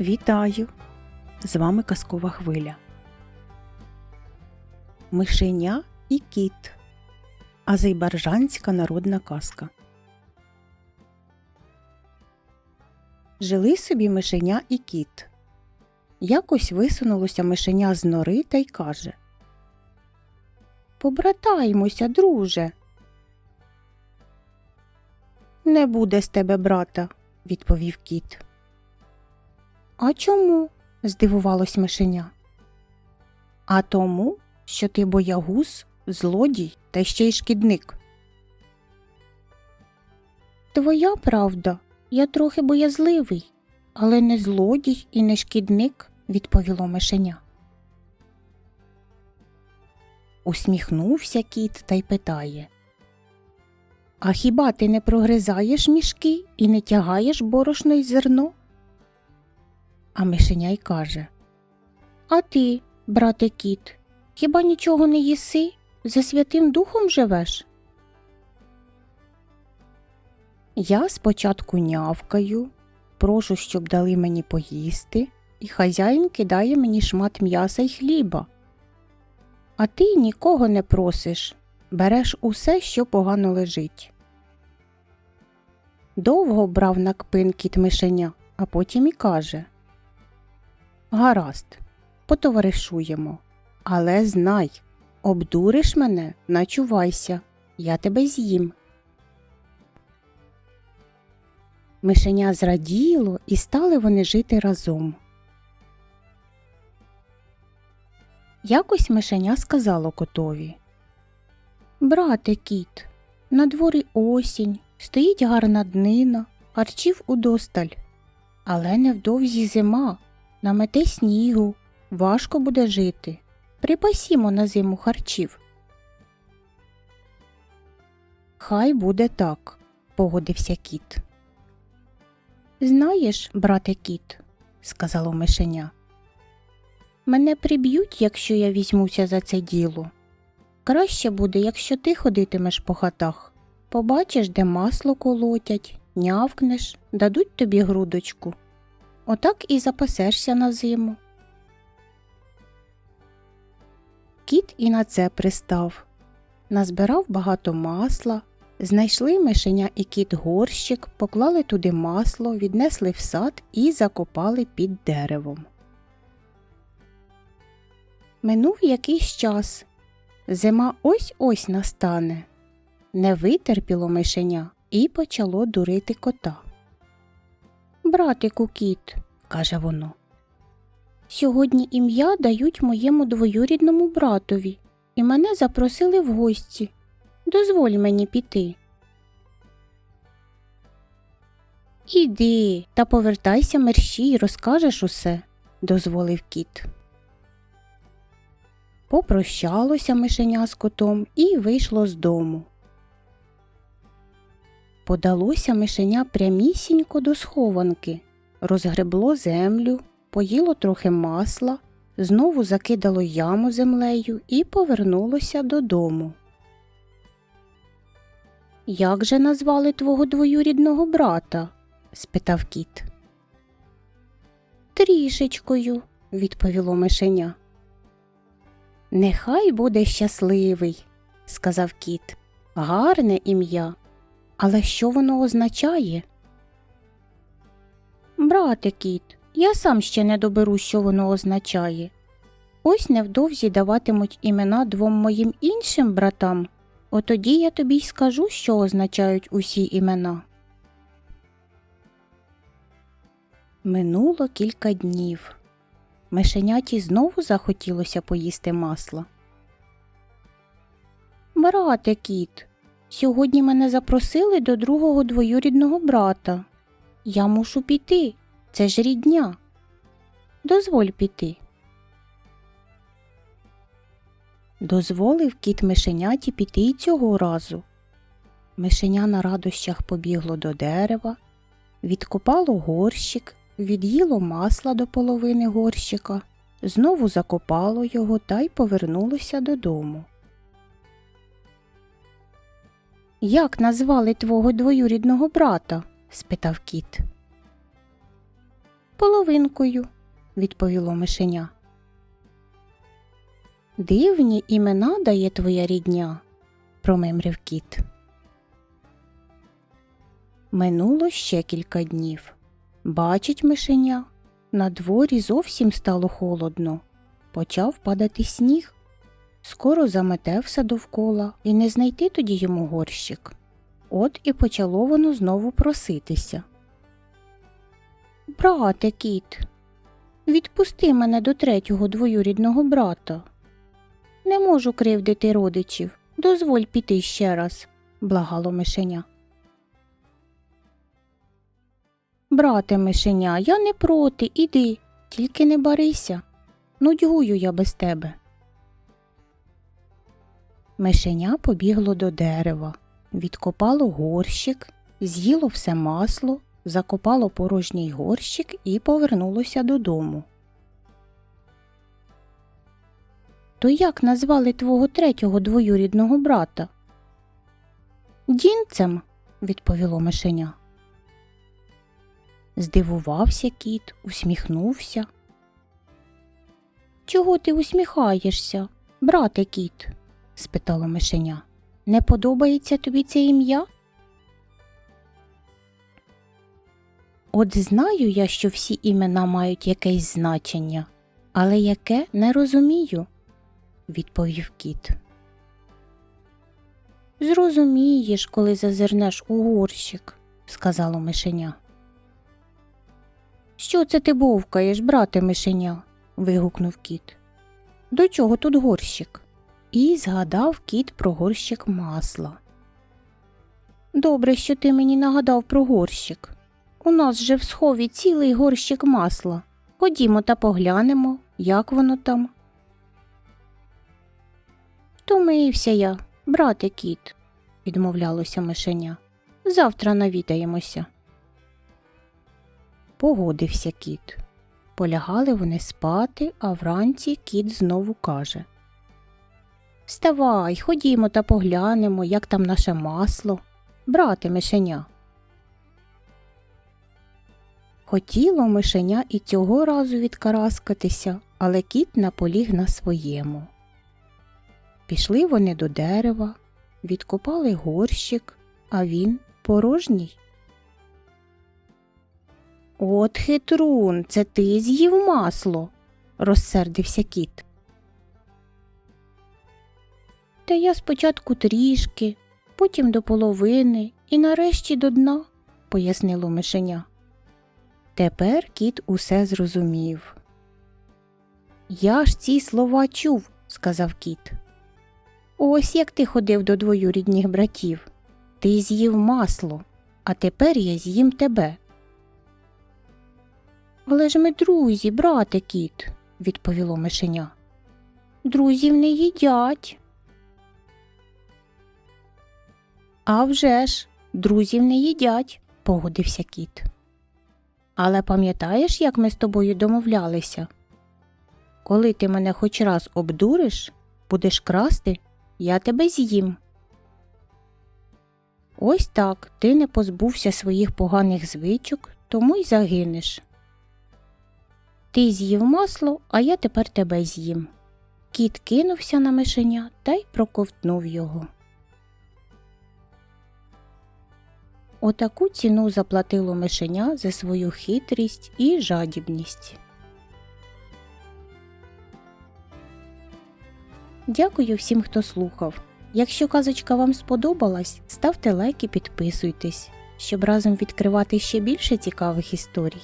Вітаю! З вами казкова хвиля. Мишеня і кіт. Азербайджанська народна казка. Жили собі мишеня і кіт. Якось висунулося мишеня з нори та й каже Побратаємося, друже. Не буде з тебе брата, відповів кіт. А чому? здивувалось мишеня. А тому, що ти боягуз, злодій та ще й шкідник. Твоя правда, я трохи боязливий, але не злодій і не шкідник, відповіло мишеня. Усміхнувся кіт та й питає А хіба ти не прогризаєш мішки і не тягаєш борошно й зерно? А мишеня й каже А ти, брате кіт, хіба нічого не їси? За святим духом живеш? Я спочатку нявкаю, прошу, щоб дали мені поїсти, і хазяїн кидає мені шмат м'яса й хліба. А ти нікого не просиш, береш усе, що погано лежить. Довго брав на кпин кіт мишеня, а потім і каже Гаразд, потоваришуємо. Але знай, обдуриш мене, начувайся, я тебе з'їм. Мишеня зраділо і стали вони жити разом. Якось мишеня сказало котові Брате кіт, на дворі осінь, стоїть гарна днина, харчів удосталь. Але невдовзі зима, намете снігу, важко буде жити. Припасімо на зиму харчів. Хай буде так, погодився кіт. Знаєш, брате кіт, сказало мишеня. Мене приб'ють, якщо я візьмуся за це діло. Краще буде, якщо ти ходитимеш по хатах. Побачиш, де масло колотять, нявкнеш, дадуть тобі грудочку. Отак і запасешся на зиму. Кіт і на це пристав. Назбирав багато масла, знайшли мишеня і кіт горщик, поклали туди масло, віднесли в сад і закопали під деревом. Минув якийсь час. Зима ось ось настане. Не витерпіло мишеня і почало дурити кота. Братику кіт, каже воно. Сьогодні ім'я дають моєму двоюрідному братові, і мене запросили в гості. Дозволь мені піти. Іди та повертайся мерщій, і розкажеш усе, дозволив кіт. Попрощалося мишеня з котом і вийшло з дому. Подалося мишеня прямісінько до схованки, розгребло землю, поїло трохи масла, знову закидало яму землею і повернулося додому. Як же назвали твого двоюрідного брата? спитав кіт. Трішечкою, відповіло мишеня. Нехай буде щасливий, сказав кіт. Гарне ім'я. Але що воно означає? Брате кіт, я сам ще не доберу, що воно означає. Ось невдовзі даватимуть імена двом моїм іншим братам, отоді я тобі й скажу, що означають усі імена. Минуло кілька днів. Мишеняті знову захотілося поїсти масла. Брате кіт, сьогодні мене запросили до другого двоюрідного брата. Я мушу піти. Це ж рідня. Дозволь піти. Дозволив кіт мишеняті піти й цього разу. Мишеня на радощах побігло до дерева, відкопало горщик, від'їло масла до половини горщика, знову закопало його та й повернулося додому. Як назвали твого двоюрідного брата? спитав кіт. Половинкою, відповіло мишеня. Дивні імена дає твоя рідня, промимрив кіт. Минуло ще кілька днів. Бачить мишеня, на дворі зовсім стало холодно. Почав падати сніг. Скоро замете все довкола і не знайти тоді йому горщик. От і почало воно знову проситися. Брате, кіт, відпусти мене до третього двоюрідного брата. Не можу кривдити родичів. Дозволь піти ще раз, благало мишеня. Брате мишеня, я не проти, іди, тільки не барися. Нудьгую я без тебе. Мишеня побігло до дерева, відкопало горщик, з'їло все масло, закопало порожній горщик і повернулося додому. То як назвали твого третього двоюрідного брата? Дінцем, відповіло мишеня. Здивувався кіт, усміхнувся. Чого ти усміхаєшся, брате кіт? Спитало мишеня. Не подобається тобі це ім'я? От знаю я, що всі імена мають якесь значення, але яке не розумію, відповів кіт. Зрозумієш, коли зазирнеш у горщик, сказало мишеня. Що це ти бовкаєш, брате мишеня? вигукнув кіт. До чого тут горщик? І згадав кіт про горщик масла. Добре, що ти мені нагадав про горщик. У нас же в схові цілий горщик масла. Ходімо та поглянемо, як воно там. Втомився я, брате кіт, відмовлялося мишеня. Завтра навідаємося. Погодився кіт. Полягали вони спати, а вранці кіт знову каже Вставай, ходімо та поглянемо, як там наше масло, брате мишеня. Хотіло мишеня і цього разу відкараскатися, але кіт наполіг на своєму. Пішли вони до дерева, відкопали горщик, а він порожній. От хитрун, це ти з'їв масло, розсердився кіт. Та я спочатку трішки, потім до половини і нарешті до дна, пояснило мишеня. Тепер кіт усе зрозумів. Я ж ці слова чув, сказав кіт. Ось як ти ходив до двоюрідних братів. Ти з'їв масло, а тепер я з'їм тебе. Але ж ми друзі, брате кіт, відповіло мишеня. Друзів не їдять. «А вже ж, друзів не їдять, погодився кіт. Але пам'ятаєш, як ми з тобою домовлялися? Коли ти мене хоч раз обдуриш, будеш красти, я тебе з'їм. Ось так ти не позбувся своїх поганих звичок, тому й загинеш. Ти з'їв масло, а я тепер тебе з'їм. Кіт кинувся на мишеня та й проковтнув його. Отаку ціну заплатило мишеня за свою хитрість і жадібність. Дякую всім, хто слухав. Якщо казочка вам сподобалась, ставте лайк і підписуйтесь, щоб разом відкривати ще більше цікавих історій.